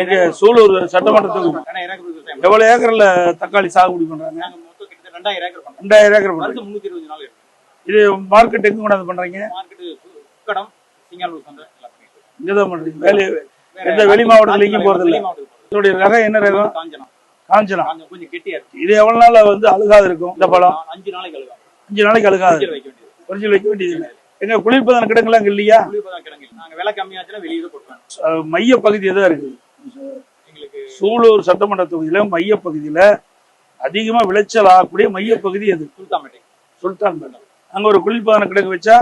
எங்க சூலூர் சட்டமன்ற தொகுதி எவ்வளவு ஏக்கர்ல தக்காளி சாகுபடி பண்றாங்க? ரெண்டாயிரம் ஏக்கர் பண்றாங்க. நாள் இது மார்க்கெட் எங்க கொண்டாந்து பண்றீங்க. இங்கதான் பண்றீங்க. வேலை வேற எந்த வெளி மாவட்டத்துல எங்கேயும் போறது இல்ல. இதோடைய ரகம் என்ன ரகம்? காஞ்சனா. கொஞ்சம் கெட்டியா இது எவ்வளவு நாள்ல வந்து அழுகாது இருக்கும் இந்த பழம்? அஞ்சு நாளைக்கு அழுகாது. அஞ்சு நாளைக்கு அழுகாது. ஃப்ரிட்ஜில் வைக்க வேண்டியது. ஒரிஜினல் வைக்க வேண்டியது இல்லை. எங்க குளிர்பதன கிடங்குலாம் இல்லையா? நாங்க விலை கம்மியாச்சுன்னா வெளியே அஹ் மைய பகுதி எதா இருக்குது சூலூர் சட்டமன்ற தொகுதியில மைய பகுதியில அதிகமா விளைச்சல் ஆகக்கூடிய மைய பகுதி அது சுல்தான்பேட்டை சுல்தான் பேட்டை. அங்க ஒரு குளிர்பதன கிடங்கு வச்சா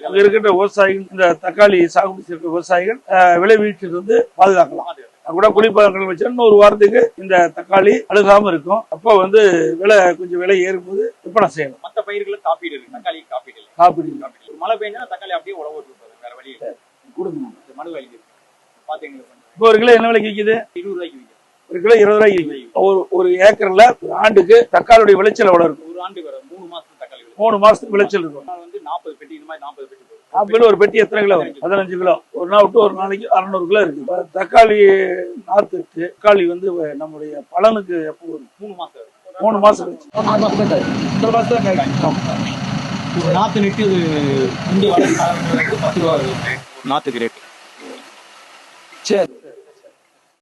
அங்க இருக்கின்ற விவசாயிகள் இந்த தக்காளி சாகுபடி செய்யற விவசாயிகள் அஹ், விளை வீழ்ச்சியில இருந்து பாதுகாக்கலாம். கூட குளிர்பதன கிடங்கு வச்சா இன்னும் ஒரு வாரத்துக்கு இந்த தக்காளி அழுகாம இருக்கும். அப்போ வந்து விலை கொஞ்சம் விலை ஏறும்போது விற்பனை செய்யலாம். மத்த பயிர்களுக்கு காப்பீடு இருக்கு. தக்காளி காப்பீடு காப்பீடு காப்பீடு மழை பெஞ்சா தக்காளி அப்படியே உழவு வேற வழி இந்த மனு எங்களுக்கு பண்ணுங்க. இப்போ ஒரு கிலோ என்ன விலைக்கு விற்கிது இருபது ரூபாய்க்கு ஒரு கிலோ இருபது ரூபாய்க்கு. ஒரு ஒரு ஏக்கர்ல ஒரு ஆண்டுக்கு தக்காளியுடைய விளைச்சல் எவ்வளவு இருக்கும்? ஒரு ஆண்டு வர மூணு மாசம் தக்காளி விளையும். மூணு மாசத்துக்கு விளைச்சல் இருக்கும். வந்து நாற்பது பெட்டி இந்த மாதிரி நாற்பது பெட்டி ஆப்பிள் ஒரு பெட்டி எத்தனை கிலோ வரும்? பதினஞ்சு. கிலோ. ஒரு நாள் விட்டு ஒரு நாளைக்கு அறநூறு கிலோ இருக்கு. தக்காளி நாத்துக்கு தக்காளி வந்து நம்முடைய பலனுக்கு எப்போ வரும்? மூணு மாசம். மூணு மாசம். இந்த மாசம் நாத்து நெட்டு நாத்துக்கு ரேட் சரி.